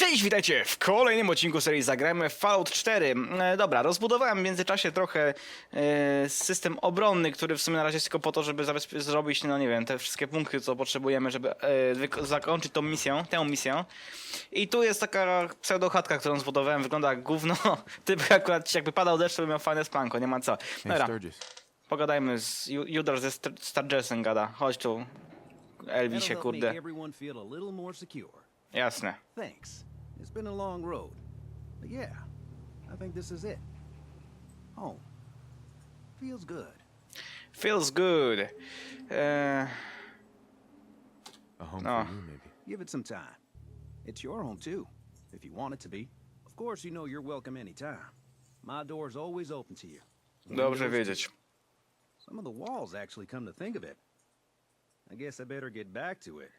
Cześć, witajcie w kolejnym odcinku serii Zagrajmy w Fallout 4. E, dobra, rozbudowałem w międzyczasie trochę e, system obronny, który w sumie na razie jest tylko po to, żeby zrobić, no nie wiem, te wszystkie punkty, co potrzebujemy, żeby e, zakończyć tą misję, tę misję. I tu jest taka pseudochatka, którą zbudowałem, wygląda jak gówno. Typ akurat jakby padał deszcz, to by miał fajne spanko, nie ma co. Dobra, pogadajmy z Ju- Judor ze St- Sturgesem gada. Chodź tu, Elvisie, kurde. Jasne. Thanks. It's been a long road. But yeah, I think this is it. Home. Feels good. Feels good. E, A home Oh. for you, maybe. Give it some time. It's your home too, if you want it to be. Of course, you know you're welcome anytime. My door's always open to you. dobrze Windows wiedzieć. too. Some of the walls actually come to think of it. I guess I better get back to it.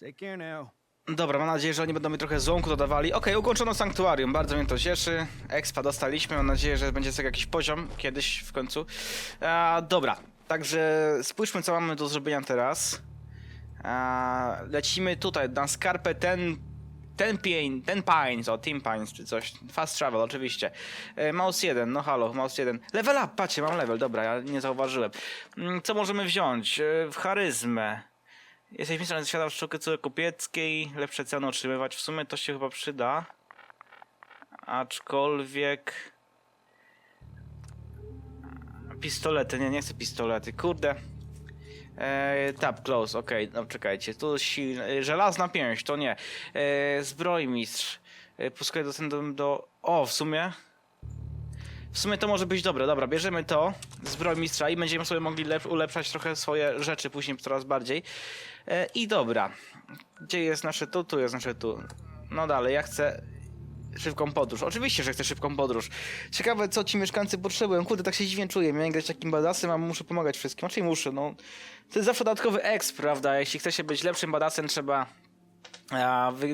Take care now. Dobra, mam nadzieję, że oni będą mi trochę złąku dodawali. Okej, ukończono sanktuarium, bardzo mnie to cieszy. Expa dostaliśmy, mam nadzieję, że będzie sobie jakiś poziom kiedyś w końcu. Dobra, także spójrzmy, co mamy do zrobienia teraz. Lecimy tutaj na skarpę ten. Ten Pine, ten Pines, o Team Pines czy coś. Fast travel, oczywiście. E, mouse 1, no halo, mouse 1. Level up, patrzcie, mam level, dobra, ja nie zauważyłem. Mm, Co możemy wziąć? E, w charyzmę. Jesteś mistrzem świata w sztuce kupieckiej, lepsze ceny otrzymywać. W sumie to się chyba przyda. Aczkolwiek... Pistolety, nie, nie chcę pistolety, kurde. Eee, tap, close, okej, no czekajcie, tu silny, żelazna pięść, to nie. Eee, zbrojmistrz, eee, puskaj dostępem do... O, w sumie... W sumie to może być dobre, dobra, bierzemy to, zbrojmistrza i będziemy sobie mogli lep- ulepszać trochę swoje rzeczy później coraz bardziej. E, I dobra, gdzie jest nasze tu? Tu jest nasze tu. No dalej, ja chcę szybką podróż. Oczywiście, że chcę szybką podróż. Ciekawe, co ci mieszkańcy potrzebują. Kurde, tak się dziwnie czuję. Miałem grać takim badasem, a muszę pomagać wszystkim. Znaczy muszę, no. To jest zawsze dodatkowy exp, prawda? Jeśli chce się być lepszym badasem, trzeba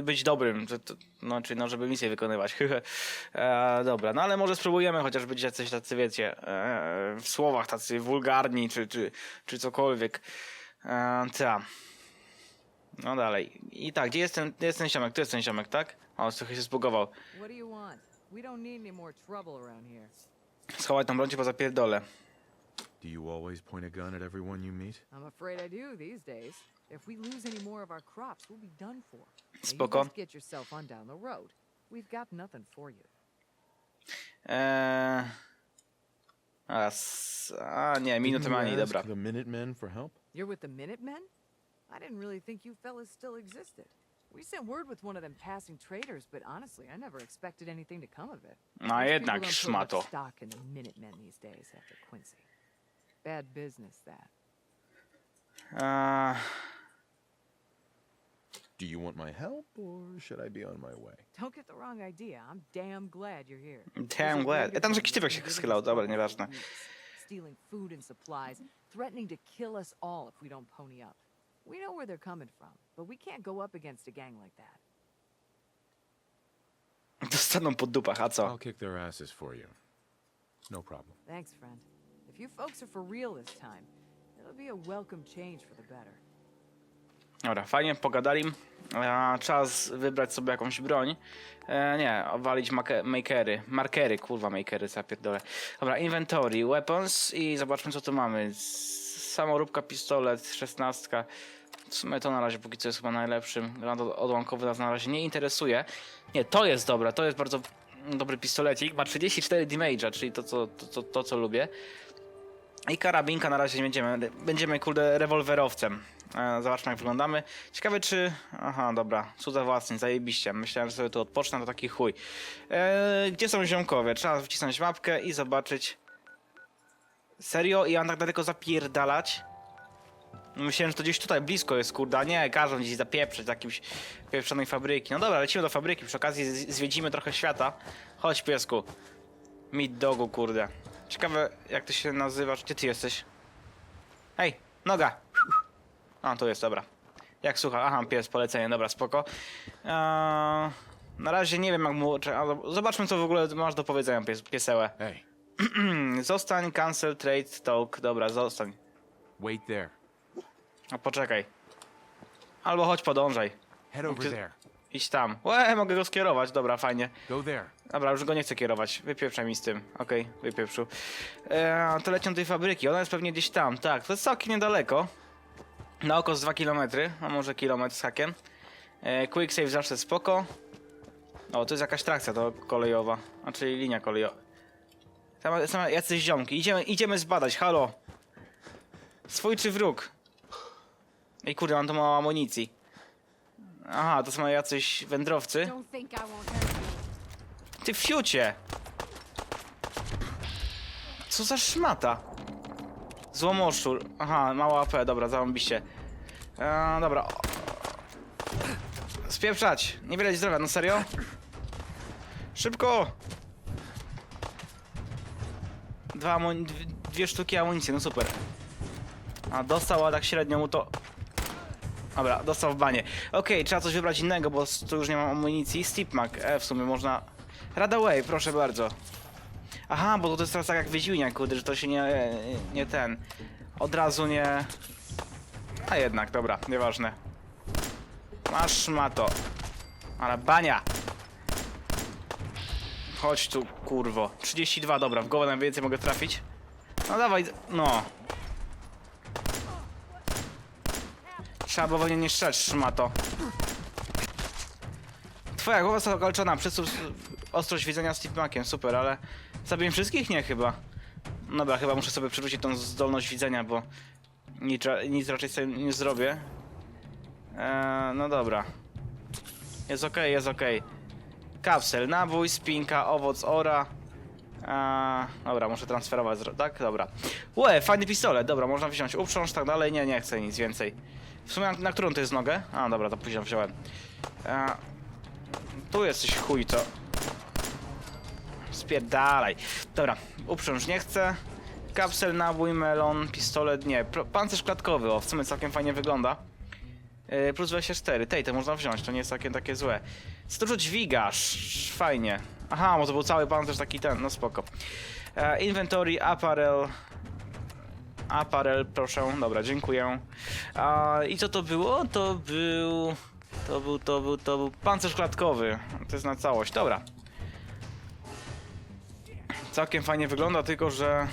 być dobrym. To, to, no, czyli no, żeby misję wykonywać. e, dobra, no ale może spróbujemy chociaż być jacyś tacy, wiecie, e, w słowach tacy wulgarni, czy, czy, czy cokolwiek. E, ta. No dalej. I tak, gdzie jest ten, gdzie jest ten ziomek? Tu jest ten ziomek, tak? O, trochę się zbugował. Schowaj tą broń, bo zapierdolę. Do you always point a gun at everyone you meet? I'm afraid I do these days. If we lose any more of our crops, we'll be done for. Now you Spoko. get yourself on down the road. We've got nothing for you. Uh, eee... A, s- a ah, nie, minuty Didn't you mani, ask dobra. The Minutemen for help? You're with the Minutemen? I didn't really think you fellas still existed. We sent word with one of them passing traders, but honestly, I never expected anything to come of it. No Most jednak, don't put much szmato. stock in the Minutemen these days after Quincy. Bad business, that. Eee... Do you want my help, or should I be on my way? Don't get the wrong idea. I'm damn glad you're here. Damn glad. Ja tam, że kitywek się schylał, dobra, nieważne. Stealing food and supplies, threatening to kill us all if we don't pony up. We know where they're coming from, but we can't go up against a gang like that. Dostaną po dupach, a co? I'll kick their asses for you. No problem. Thanks, friend. If you folks are for real this time, it'll be a welcome change for the better. Dobra, fajnie, pogadali. E, czas wybrać sobie jakąś broń. E, nie, obalić make- makery. Markery, kurwa, makery, zapierdolę. Dobra, inventory, weapons i zobaczmy co tu mamy. Samoróbka, pistolet, szesnastka. W sumie to na razie póki co jest chyba najlepszym. Granat od- odłamkowy nas na razie nie interesuje. Nie, to jest dobre, to jest bardzo dobry pistolecik. Ma 34 damage'a, czyli to co, to, to, to co lubię. I karabinka na razie nie będziemy. Będziemy kurde rewolwerowcem. E, zobaczmy jak wyglądamy. Ciekawe czy... Aha, dobra. Cudza własny, zajebiście. Myślałem, że sobie tu odpocznę, to taki chuj. E, gdzie są ziomkowie? Trzeba wcisnąć mapkę i zobaczyć. Serio? I mam tak daleko zapierdalać? Myślałem, że to gdzieś tutaj blisko jest, kurde, a nie, każą gdzieś zapieprzeć z jakimś pieprzonej fabryki. No dobra, lecimy do fabryki, przy okazji zwiedzimy trochę świata. Chodź, piesku. Meat dogu, kurde. Ciekawe, jak ty się nazywasz. Gdzie ty jesteś? Hej, noga! A, tu jest, dobra. Jak słucha? Aha, pies, polecenie, dobra, spoko. Eee, na razie nie wiem, jak mu... czy- ale Zobaczmy, co w ogóle masz do powiedzenia, pies, piesełę. Hey, Zostań, cancel, trade, talk. Dobra, zostań. wait there. A poczekaj. Albo chodź, podążaj. Head over Just- there. Idź tam. Łe, mogę go skierować, dobra, fajnie. Go there. Dobra, już go nie chcę kierować. Wypieprzaj mi z tym. Okej, wypieprzył. Eee, to lecią tej fabryki. Ona jest pewnie gdzieś tam. Tak, to jest całkiem niedaleko. Na oko z 2 km, a może kilometr z hakiem. Eee, quick save zawsze spoko. O, to jest jakaś trakcja to kolejowa. Znaczy linia kolejowa. Tam są jacyś ziomki. Idziemy, idziemy zbadać, halo. Swój czy wróg? Ej kurde, mam tu mało amunicji. Aha, to są jacyś wędrowcy. Don't think I won't hurt you. Ty fiucie! Co za szmata? Złomoszczur. Aha, mała AP, dobra, zarąbiście. Eee, dobra. o- Spieprzać! Niewiele ci zdrowia, no serio? Szybko! Dwa amun- dwie, dwie sztuki amunicji, no super. A dostał, a tak średnio mu to... Dobra, dostał w banie. Okej, trzeba coś wybrać innego, bo tu już nie mam amunicji. Steepmak, e, w sumie można... Radaway, proszę bardzo. Aha, bo to jest teraz tak jak wyźwiniak, kurde, że to się nie, nie ten. Od razu nie... A jednak, dobra, nieważne. Masz mato. Ale bania! Chodź tu, kurwo. 32, dobra, w głowę najwięcej mogę trafić. No dawaj, no. Trzeba było nie strzelać, szmato. Twoja głowa została okaleczona, przesuw ostrość widzenia z tipmakiem, super, ale zabiję wszystkich? Nie chyba. Dobra, chyba muszę sobie przerzucić tą zdolność widzenia, bo nic, nic raczej sobie nie zrobię. Eee, no dobra. Jest okej, jest okej. Kapsel, nabój, spinka, owoc ora. Eee, dobra, muszę transferować, tak? Dobra. Łe, fajny pistolet, dobra, można wziąć uprząż, tak dalej. Nie, nie chcę nic więcej. W sumie na, na którą to jest nogę? A, dobra, to później wziąłem. Eee, tu jesteś chuj, to... Spierdalaj. Dobra, uprząż nie chcę. Kapsel, nabój, melon, pistolet, nie. Pro- Pancerz klatkowy, o, w sumie całkiem fajnie wygląda. Yy, plus 24. Tej, to można wziąć, to nie jest takie, takie złe. Co dużo dźwigasz, fajnie. Aha, bo to był cały pancerz taki ten, no spoko. E, inventory, apparel. Apparel, proszę. Dobra, dziękuję. A, I co to było? To był... To był, to był, to był pancerz klatkowy. To jest na całość. Dobra. Całkiem fajnie wygląda, tylko że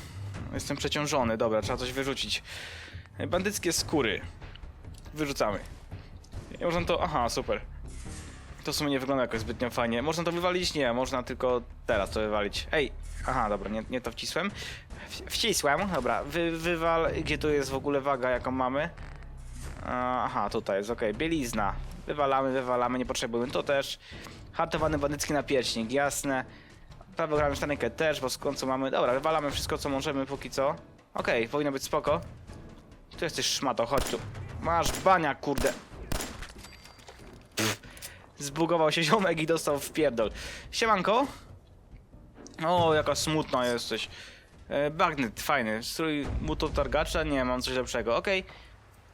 jestem przeciążony. Dobra, trzeba coś wyrzucić. Bandyckie skóry. Wyrzucamy. I można to... Aha, super. To w sumie nie wygląda jakoś zbytnio fajnie. Można to wywalić? Nie, można tylko teraz to wywalić. Ej! Aha, dobra, nie, nie to wcisłem. Wcisłem, dobra. Wy, wywal, gdzie tu jest w ogóle waga, jaką mamy? Aha, tutaj jest, okej. Bielizna. Wywalamy, wywalamy, nie potrzebujemy. To też. Hartowany bandycki napiecznik, jasne. Prawogramy sztanekę też, bo w końcu mamy... Dobra, wywalamy wszystko, co możemy póki co. Okej, powinno być spoko. Tu jesteś szmato, chodź tu. Masz bania, kurde. Zbugował się ziomek i dostał w pierdol. Siemanko. O, jaka smutna jesteś. E, bagnet, fajny. Strój mutotargacza? Nie, mam coś lepszego. Okej.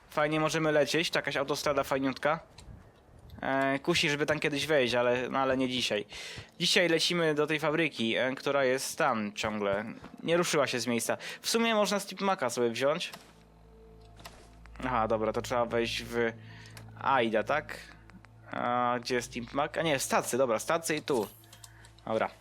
Fajnie, możemy lecieć. To jakaś autostrada fajniutka. E, kusi, żeby tam kiedyś wejść, ale, no, ale nie dzisiaj. Dzisiaj lecimy do tej fabryki, e, która jest tam ciągle. Nie ruszyła się z miejsca. W sumie można Steep Maca sobie wziąć. Aha, dobra, to trzeba wejść w AIDA, tak? A, gdzie jest Mac? A nie, stacje, dobra, stacje i tu. Dobra.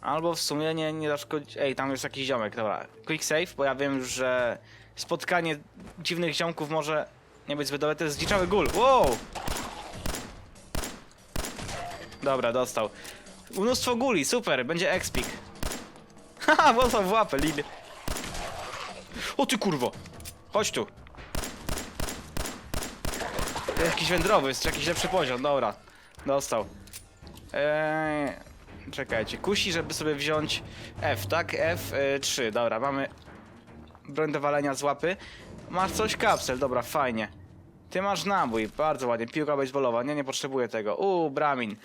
Albo w sumie nie, nie zaszkodzi... Ej, tam jest jakiś ziomek, dobra. Quick save, bo ja wiem, że spotkanie dziwnych ziomków może nie być zbyt dobre. To jest zdziczały gul. Wow! Dobra, dostał. Mnóstwo guli, super, będzie expik. Haha, dostał w łapę, Lil. O ty kurwo! Chodź tu. Jakiś wędrowy, jest jakiś lepszy poziom, dobra. Dostał. Eee, czekajcie, kusi, żeby sobie wziąć F, tak? F3, dobra, mamy broń do walenia z łapy. Masz coś? Kapsel, dobra, fajnie. Ty masz nabój, bardzo ładnie. Piłka baseballowa, nie, nie potrzebuję tego. Uuu, Bramin.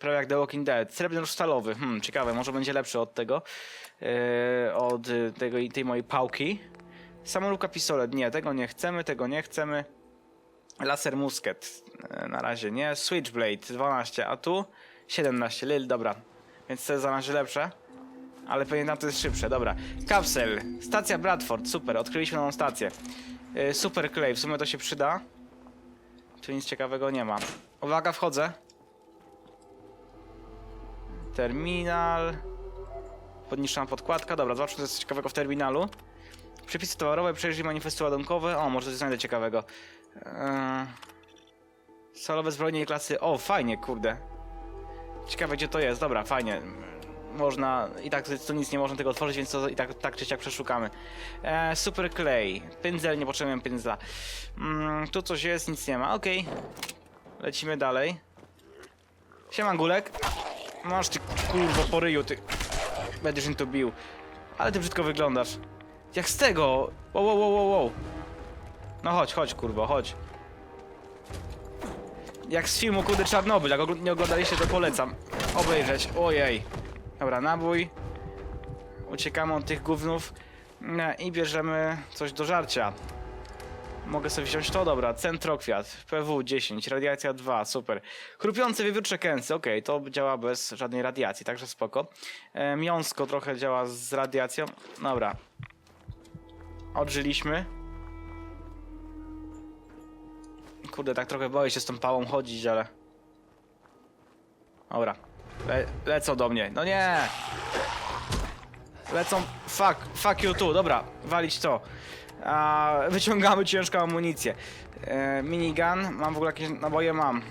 Prawie jak The Walking Dead. Srebrny stalowy. Hmm, ciekawe, może będzie lepszy od tego. Eee, od y, tego, tej mojej pałki. Samolubka pistolet, nie, tego nie chcemy, tego nie chcemy. Laser musket, e, na razie nie. Switchblade 12, a tu 17, lil, dobra. Więc to jest za lepsze. Ale pewnie tam to jest szybsze, dobra. Kapsel, stacja Bradford, super, odkryliśmy nową stację. E, Super klej, w sumie to się przyda. Tu nic ciekawego nie ma. Uwaga, wchodzę. Terminal. Podniszczona podkładka. Dobra, zobaczmy co jest ciekawego w terminalu. Przepisy towarowe, przejrzyj manifesty ładunkowe. O, może coś znajdę ciekawego. Eee... Solowe zbrojenie klasy. O, fajnie, kurde. Ciekawe gdzie to jest. Dobra, fajnie. Można. I tak tu nic nie można tego otworzyć, więc to i tak, tak czy siak przeszukamy. Eee, super clay. Pędzel, nie potrzebujemy pędzla. Mm, tu coś jest, nic nie ma. Okej. Lecimy dalej. Siema, Gulek. Masz ty kurwo po ty. Będziesz mi to bił. Ale ty brzydko wyglądasz. Jak z tego? Wow, wow, wow, wow, wow. No chodź, chodź, kurwo, chodź. Jak z filmu Kudy Czarnobyl, jak nie oglądaliście, to polecam obejrzeć. Ojej. Dobra, nabój. Uciekamy od tych gównów. I bierzemy coś do żarcia. Mogę sobie wziąć to, dobra. Centrokwiat, PW 10, radiacja 2, super. Chrupiące wiewiórcze kęsy, okej, to działa bez żadnej radiacji, także spoko. E, miąsko trochę działa z radiacją, dobra. Odżyliśmy. Kurde, tak trochę boję się z tą pałą chodzić, ale... Dobra. Le lecą do mnie. No nie! Lecą... Fuck, fuck you tu. Dobra, walić to. A, wyciągamy ciężką amunicję. E, minigun. Mam w ogóle jakieś naboje? Mam.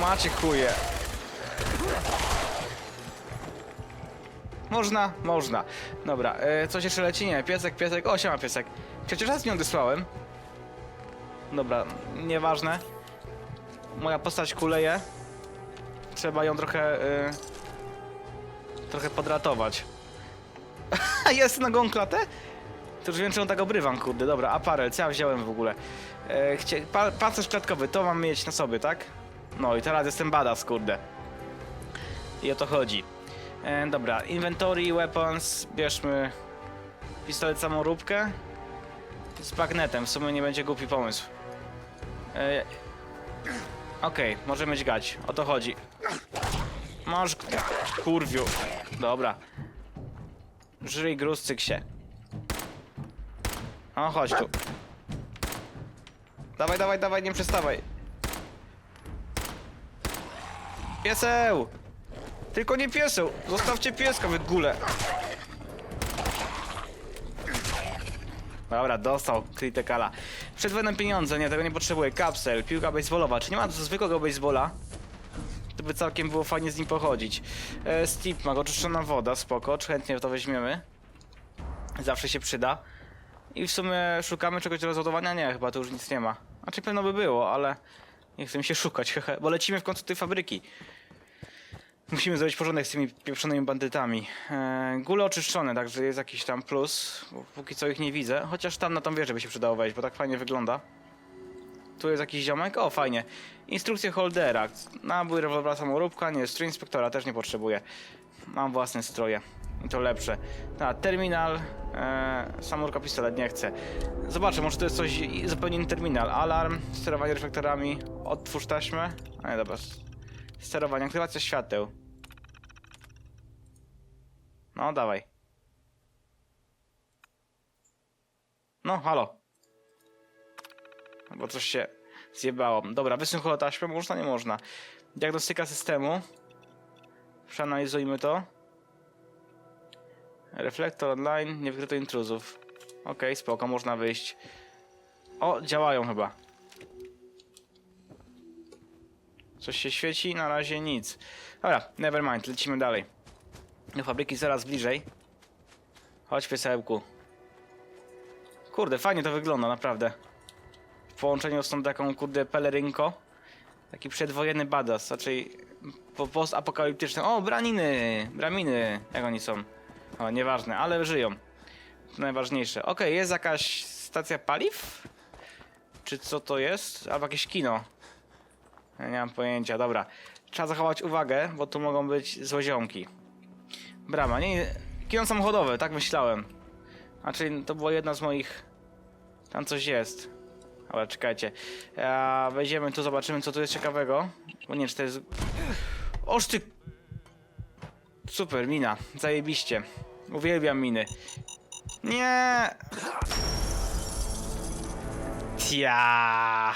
Macie chuje. Można? Można. Dobra, e, coś jeszcze leci? Nie, piesek, piesek. O, siema piesek. Przecież raz nie odesłałem. Dobra, nieważne. Moja postać kuleje. Trzeba ją trochę... E, trochę podratować. Jest na gąklatę? To już wiem, on tak obrywam, kurde. Dobra, aparel, co ja wziąłem w ogóle? E, chcie... pa pancerz klatkowy, to mam mieć na sobie, tak? No i teraz jestem badass, kurde. I o to chodzi. E, dobra, inventory, weapons, bierzmy pistolet samoróbkę z bagnetem, w sumie nie będzie głupi pomysł. E, Okej, możemy dźgać, o to chodzi. Masz, kurwiu. Dobra. Żyj gruz, cyk się. O, chodź tu. Dawaj, dawaj, dawaj, nie przestawaj. Pieseł! Tylko nie pieseł! Zostawcie pieska, wy gule! Dobra, dostał krytykala. Przed wojną pieniądze, nie, tego nie potrzebuję. Kapsel, piłka baseballowa. Czy nie ma zwykłego baseballa? To by całkiem było fajnie z nim pochodzić. E, Steep ma oczyszczona woda, spoko, chętnie to weźmiemy. Zawsze się przyda. I w sumie szukamy czegoś do rozładowania? Nie, chyba tu już nic nie ma. Znaczy pewno by było, ale nie chcę mi się szukać, hehe, bo lecimy w końcu tej fabryki. Musimy zrobić porządek z tymi pieprzonymi bandytami. E, gule oczyszczone, także jest jakiś tam plus. Póki co ich nie widzę. Chociaż tam na tą wieżę by się przydało wejść, bo tak fajnie wygląda. Tu jest jakiś ziomek? O, fajnie. Instrukcje holdera. Nabój, rewolwera, samoróbka. Nie, strój inspektora też nie potrzebuję. Mam własne stroje. I to lepsze. A, terminal. E, pistolet nie chcę. Zobaczę, może to jest coś zupełnie inny terminal. Alarm, sterowanie reflektorami. Otwórz taśmę. A nie, dobra. Sterowanie, aktywacja świateł. No, dawaj. No, halo. Bo coś się zjebało. Dobra, wysuń holotaśmę, można, nie można. Diagnostyka systemu. Przeanalizujmy to. Reflektor online, nie wykryto intruzów. Okej, spoko, można wyjść. O, działają chyba. Coś się świeci? Na razie nic. Dobra, never mind, lecimy dalej. Do fabryki coraz bliżej. Chodź, piesełku. Kurde, fajnie to wygląda, naprawdę. W połączeniu z tą taką, kurde, pelerynko. Taki przedwojenny badass, raczej po postapokaliptyczny. O, braniny! Braminy, jak oni są. O, nieważne, ale żyją. To najważniejsze. Okej, jest jakaś stacja paliw? Czy co to jest? Albo jakieś kino. Ja nie mam pojęcia, dobra. Trzeba zachować uwagę, bo tu mogą być złoziomki. Brama, nie, kino samochodowe, tak myślałem. Znaczy, to było jedna z moich... Tam coś jest. Dobra, czekajcie. Ja wejdziemy tu, zobaczymy co tu jest ciekawego. Bo nie czy to jest... Oż ty... Super, mina. Zajebiście. Uwielbiam miny. Nie! Tia.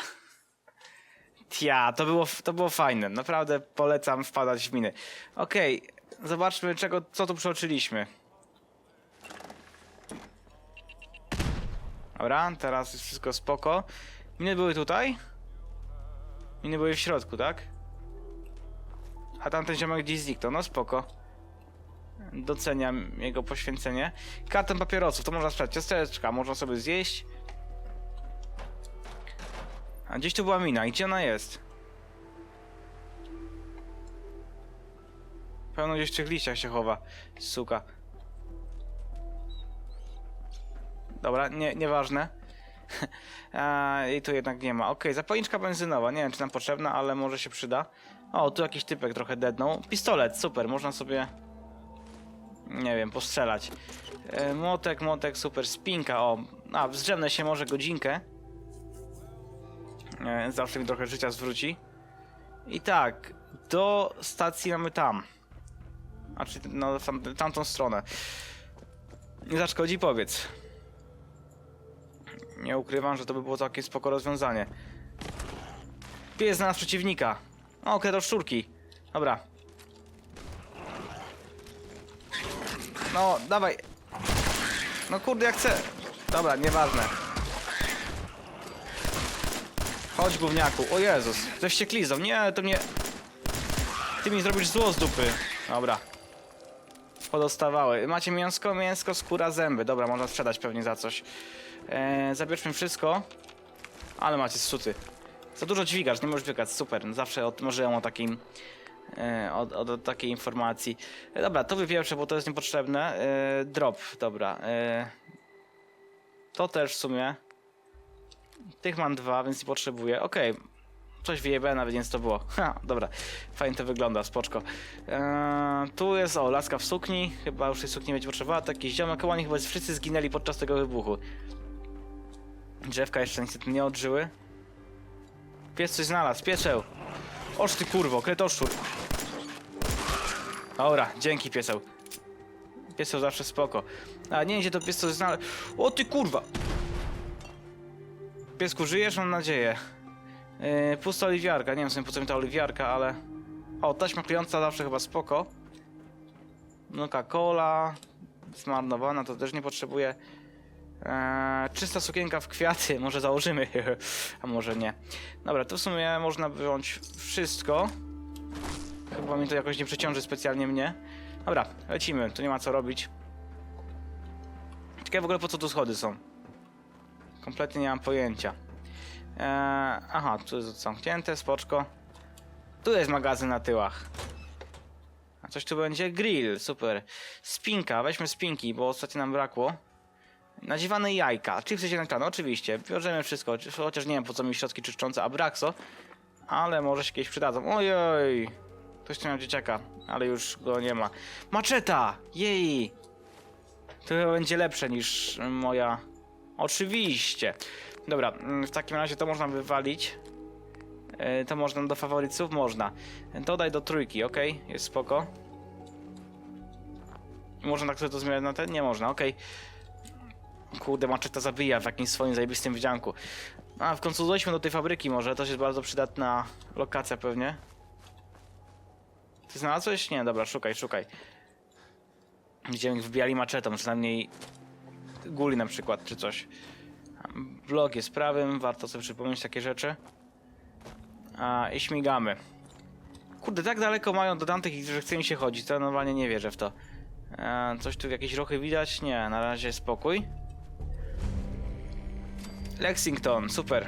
Tia, to było, to było fajne. Naprawdę polecam wpadać w miny. Okej, zobaczmy czego, co tu przeoczyliśmy. Dobra, teraz jest wszystko spoko. Miny były tutaj? Miny były w środku, tak? A tamten ziomek gdzieś zniknął, no spoko. Doceniam jego poświęcenie. Kartę papierosów, to można sprzedać. Ciasteczka, można sobie zjeść. A gdzieś tu była mina, gdzie ona jest? Pełno gdzieś w tych liściach się chowa, suka. Dobra, nie, nieważne. I tu jednak nie ma. Okej, zapalniczka benzynowa. Nie wiem, czy nam potrzebna, ale może się przyda. O, tu jakiś typek trochę dednął. Pistolet, super, można sobie... Nie wiem, postrzelać. E, młotek, młotek, super. Spinka, o. A, zdrzemnę się może godzinkę. E, zawsze mi trochę życia zwróci. I tak, do stacji mamy tam. Znaczy, no, w tam, tamtą stronę. Nie zaszkodzi, powiedz. Nie ukrywam, że to by było całkiem spoko rozwiązanie. Pies znalazł przeciwnika. O, okej, to szczurki. Dobra. No, dawaj. No kurde, jak chcę. Dobra, nieważne. Chodź, gówniaku. O Jezus, ktoś się klizał. Nie, to mnie... Ty mi zrobisz zło z dupy. Dobra. Podostawały. Macie mięsko, mięsko, skóra, zęby. Dobra, można sprzedać pewnie za coś. Eee, zabierzmy wszystko. Ale macie suty. Za dużo dźwigasz, nie możesz dźwigać. Super, zawsze od, marzyłem o takim... E, od, od, od takiej informacji. E, dobra, to wypieprze, bo to jest niepotrzebne. E, drop, dobra. E, to też w sumie. Tych mam dwa, więc nie potrzebuję. Okej. Coś wyjebę, nawet więc to było. Ha, dobra. Fajnie to wygląda, spoczko. Eee, tu jest, o, laska w sukni. Chyba już tej sukni będzie potrzebowała. Taki ziomek, oni chyba wszyscy zginęli podczas tego wybuchu. Drzewka jeszcze niestety nie odżyły. Pies coś znalazł, pieseł. Oż kurwo, kretoszczur. Dobra, dzięki pieseł. Pieseł zawsze spoko. A nie, gdzie to pies coś znalazł. O ty kurwa! Piesku, żyjesz? Mam nadzieję. Yy, pusta oliwiarka. Nie wiem sobie po co mi ta oliwiarka, ale... O, taśma klejąca zawsze chyba spoko. Coca-Cola. Zmarnowana, to też nie potrzebuję. Eee, czysta sukienka w kwiaty, może założymy, a może nie. Dobra, tu w sumie można wyjąć wszystko. Chyba mi to jakoś nie przeciąży specjalnie mnie. Dobra, lecimy, tu nie ma co robić. Ciekawe w ogóle po co tu schody są. Kompletnie nie mam pojęcia. Eee, aha, tu jest zamknięte, spoczko. Tu jest magazyn na tyłach. A coś tu będzie? Grill, super. Spinka, weźmy spinki, bo ostatnio nam brakło. Nadziewane jajka, chipsy zielonczane, oczywiście. Bierzemy wszystko, chociaż nie wiem po co mi środki czyszczące Abraxo. Ale może się kiedyś przydadzą. Ojej! Ktoś tu miał dzieciaka, ale już go nie ma. Maczeta! Jej! To chyba będzie lepsze niż moja... Oczywiście. Dobra, mm, w takim razie to można wywalić. E, To można do faworytów? Można. Dodaj do trójki, ok? Jest spoko. Można tak sobie to zmieniać na ten? Nie można, ok. Kurde, maczeta zabija w jakimś swoim zajebistym wdzianku. A, w końcu dojdźmy do tej fabryki może, to jest bardzo przydatna lokacja pewnie. Ty znalazłeś? Nie, dobra, szukaj, szukaj. Gdzie wbijali maczetą, przynajmniej guli na przykład, czy coś. Blok jest prawym, warto sobie przypomnieć takie rzeczy. A, I śmigamy. Kurde, tak daleko mają do tamtych, że chce mi się chodzić, to normalnie nie wierzę w to. E, coś tu, jakieś ruchy widać? Nie, na razie spokój. Lexington, super.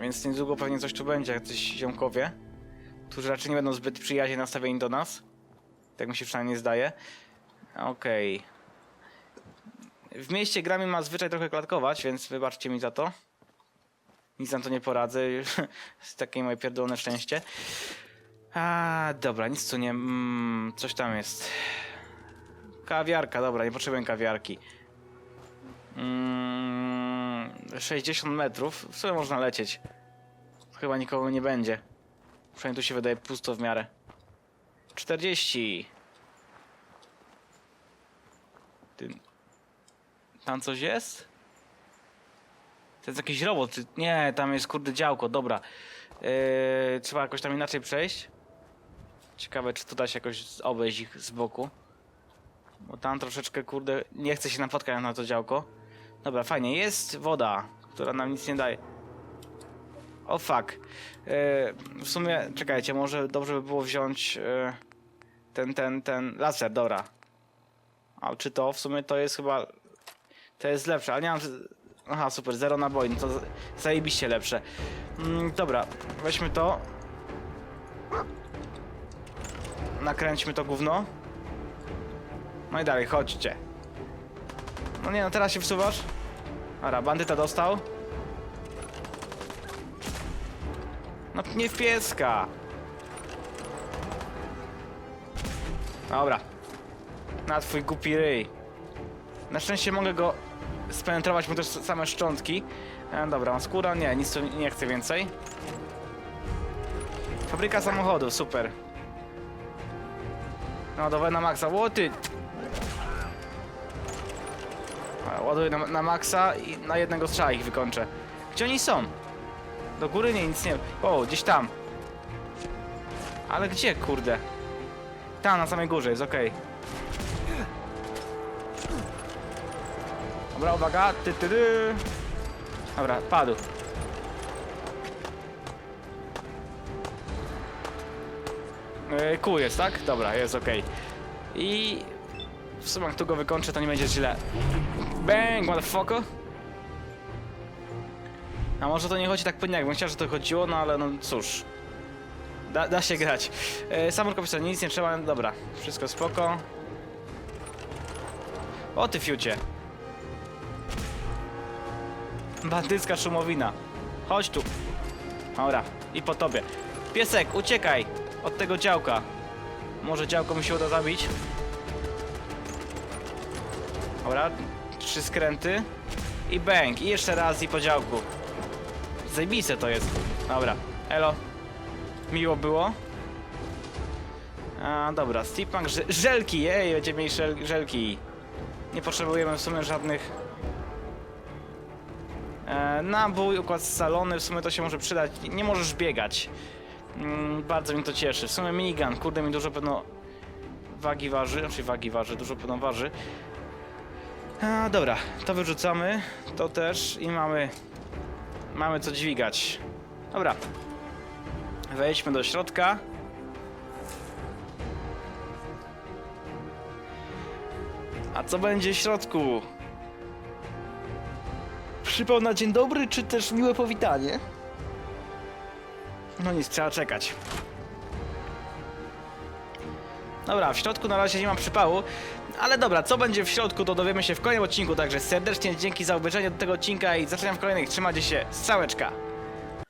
Więc niedługo pewnie coś tu będzie, jacyś ziomkowie, którzy raczej nie będą zbyt przyjaźnie nastawieni do nas. Tak mi się przynajmniej zdaje. Okej. W mieście Grami ma zwyczaj trochę klatkować, więc wybaczcie mi za to. Nic na to nie poradzę. takie moje pierdolone szczęście. A, dobra, nic tu nie... Mm, coś tam jest. Kawiarka, dobra, nie potrzebuję kawiarki. Mm, 60 metrów. W sumie można lecieć. Chyba nikogo nie będzie. Przynajmniej tu się wydaje pusto w miarę. 40. Ty... Tam coś jest? To jest jakiś robot. Nie, tam jest kurde działko, dobra. Yy, trzeba jakoś tam inaczej przejść. Ciekawe, czy tu da się jakoś obejść ich z boku. Bo tam troszeczkę, kurde, nie chce się napotkać na to działko. Dobra, fajnie. Jest woda, która nam nic nie daje. O fuck. Yy, w sumie, czekajcie, może dobrze by było wziąć yy, ten, ten, ten laser, dobra. A czy to w sumie to jest chyba... To jest lepsze, ale nie mam... Aha, super, zero naboi, no to zajebiście lepsze. Mm, dobra, weźmy to. Nakręćmy to gówno. No i dalej, chodźcie. No nie, no teraz się wsuwasz. Dobra, bandyta dostał. No nie w pieska. Dobra. Na twój głupi ryj. Na szczęście mogę go spenetrować mu też same szczątki. E, dobra, skóra nie, nic tu nie chcę więcej. Fabryka samochodów, super. No, dawaj na maksa. Łoty! Ładuję na, na maksa i na jednego strzała ich wykończę. Gdzie oni są? Do góry nie, nic nie. O, gdzieś tam. Ale gdzie, kurde? Tam, na samej górze, jest okej. Dobra, uwaga. Ty, ty, ty. Dobra, padł. Yy, jest, tak? Dobra, jest okej. I w sumie jak tu go wykończę, to nie będzie źle. Bang, motherfucker! A może to nie chodzi tak płynnie, jakbym chciał, że to chodziło, no ale no cóż. Da, da się grać. E, Samur kapitan, nic nie trzeba, dobra. Wszystko spoko. O ty fiucie. Bandycka szumowina. Chodź tu. Dobra, i po tobie. Piesek, uciekaj od tego działka. Może działko mi się uda zabić. Dobra, trzy skręty. I bang, i jeszcze raz i po działku. Zajebiste to jest. Dobra, elo. Miło było. A, dobra, steampunk, żelki, jej, będziemy mieli żel żelki. Nie potrzebujemy w sumie żadnych... E, nabój, układ scalony, w sumie to się może przydać. Nie możesz biegać. Mm, bardzo mnie to cieszy. W sumie minigun, kurde mi dużo pewno wagi waży, znaczy wagi waży, dużo pewno waży. A, dobra, to wyrzucamy, to też i mamy, mamy co dźwigać. Dobra, wejdźmy do środka. A co będzie w środku? Przypał na dzień dobry, czy też miłe powitanie? No nic, trzeba czekać. Dobra, w środku na razie nie mam przypału, ale dobra, co będzie w środku, to dowiemy się w kolejnym odcinku, także serdecznie dzięki za obejrzenie do tego odcinka i zaczynam w kolejnych. Trzymajcie się, strzałeczka!